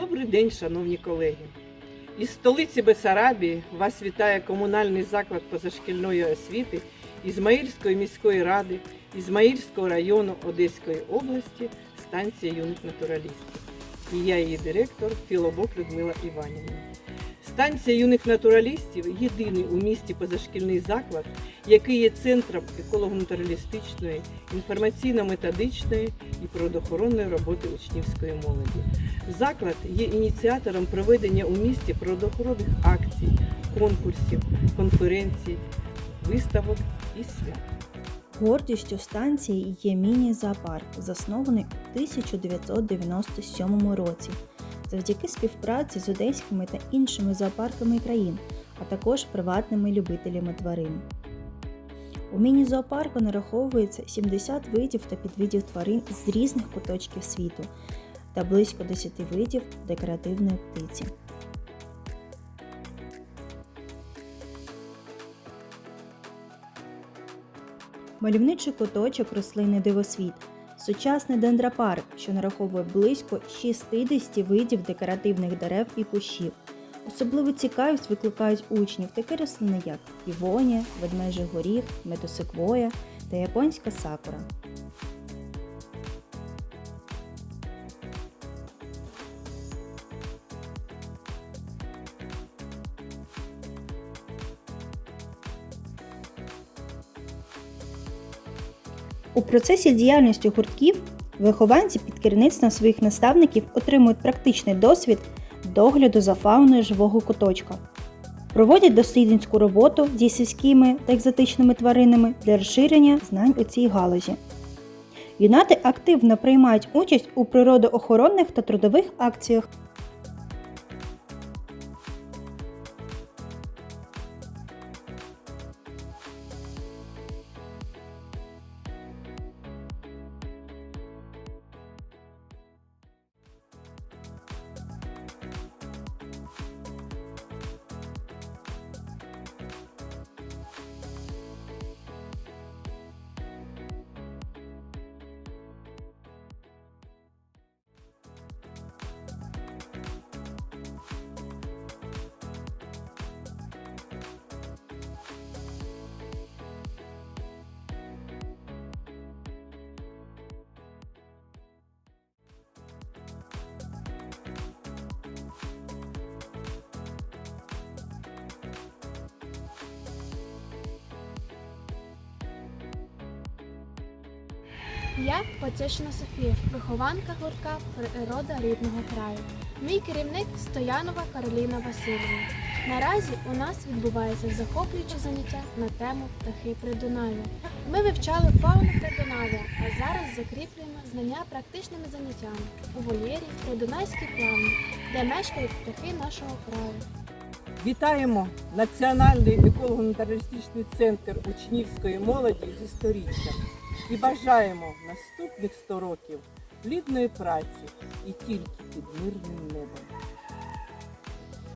Добрий день, шановні колеги. Із столиці Бесарабії вас вітає комунальний заклад позашкільної освіти Ізмаїльської міської ради, Ізмаїльського району Одеської області, станція юних натуралістів. І я її директор Філобок Людмила Іванівна. Станція юних натуралістів єдиний у місті позашкільний заклад, який є центром еколого-натуралістичної, інформаційно-методичної і природоохоронної роботи учнівської молоді. Заклад є ініціатором проведення у місті природоохоронних акцій, конкурсів, конференцій, виставок і свят. Гордістю станції є міні-зоопарк, заснований у 1997 році, завдяки співпраці з одеськими та іншими зоопарками країн, а також приватними любителями тварин. У міні-зоопарку нараховується 70 видів та підвидів тварин з різних куточків світу та близько 10 видів декоративної птиці. Мальовничий куточок рослини дивосвіт, сучасний дендропарк, що нараховує близько 60 видів декоративних дерев і кущів. Особливу цікавість викликають учнів такі рослини, як півонія, ведмежий горіх, метосиквоя та японська сакура. У процесі діяльності гуртків вихованці під керівництвом своїх наставників отримують практичний досвід догляду за фауною живого куточка. Проводять дослідницьку роботу зі сільськими та екзотичними тваринами для розширення знань у цій галузі. Юнати активно приймають участь у природоохоронних та трудових акціях. Я Потечна Софія, вихованка гуртка Природа рідного краю. Мій керівник Стоянова Кароліна Васильівна. Наразі у нас відбувається захоплююче заняття на тему птахи Придунав'я. Ми вивчали фауну Придунав'я, а зараз закріплюємо знання практичними заняттями у вольєрі Придунайській плавні, де мешкають птахи нашого краю. Вітаємо Національний еколого-натуралістичний центр учнівської молоді зі сторіччям і бажаємо наступних 100 років плідної праці і тільки під мирним небом.